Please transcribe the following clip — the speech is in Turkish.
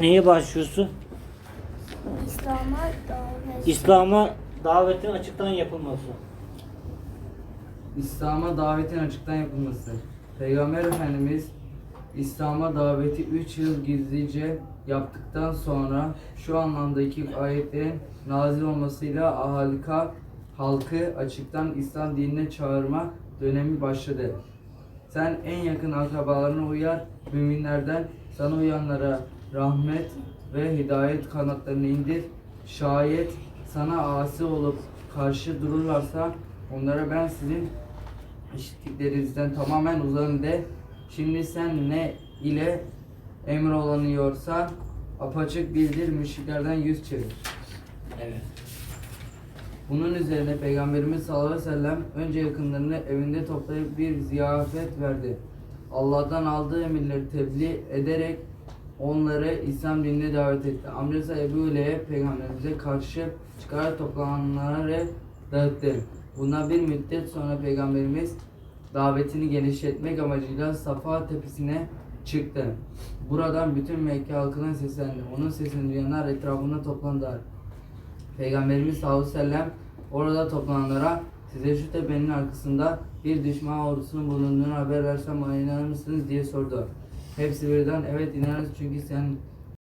Neye başlıyorsun? İslam'a davet. İslam'a davetin açıktan yapılması. İslam'a davetin açıktan yapılması. Peygamber Efendimiz İslam'a daveti 3 yıl gizlice yaptıktan sonra şu anlamdaki ayetlerin nazil olmasıyla halka halkı açıktan İslam dinine çağırma dönemi başladı. Sen en yakın akrabalarına uyar, müminlerden sana uyanlara rahmet ve hidayet kanatlarını indir. Şayet sana asi olup karşı dururlarsa onlara ben sizin işittiklerinizden tamamen uzanın de. Şimdi sen ne ile emrolanıyorsa apaçık bildir, müşriklerden yüz çevir. Evet. Bunun üzerine Peygamberimiz sallallahu aleyhi ve sellem önce yakınlarını evinde toplayıp bir ziyafet verdi. Allah'tan aldığı emirleri tebliğ ederek onları İslam dinine davet etti. Amcası Ebu Leheb peygamberimize karşı çıkarak toplananları dağıttı. Buna bir müddet sonra peygamberimiz davetini genişletmek amacıyla Safa tepesine çıktı. Buradan bütün Mekke halkına seslendi. Onun sesini duyanlar etrafında toplandılar. Peygamberimiz sallallahu aleyhi ve sellem orada toplananlara size şu tepenin arkasında bir düşman ordusunun bulunduğunu haber versem inanır mısınız diye sordu. Hepsi birden evet inanırız çünkü sen